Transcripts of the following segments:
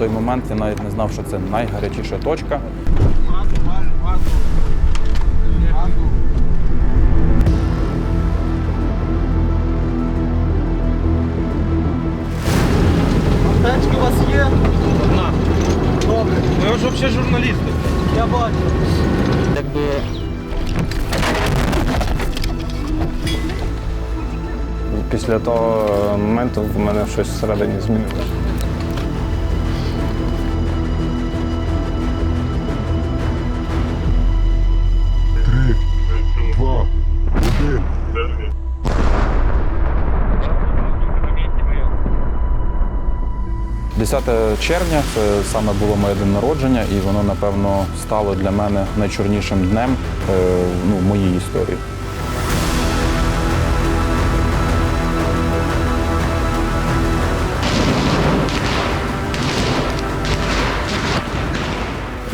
той момент я навіть не знав, що це найгарячіша точка. Аптечки у вас є? Одна. Добре, Ми ж взагалі журналісти. я бачу. Якби після того моменту в мене щось всередині змінилося. 10 червня це саме було моє день народження, і воно, напевно, стало для мене найчорнішим днем е, ну, моїй історії.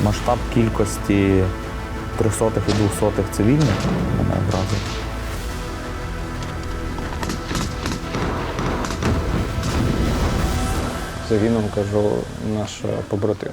Масштаб кількості трьохсотих і двохсотих цивільних мене вразив. Загинув, кажу, наш побратим.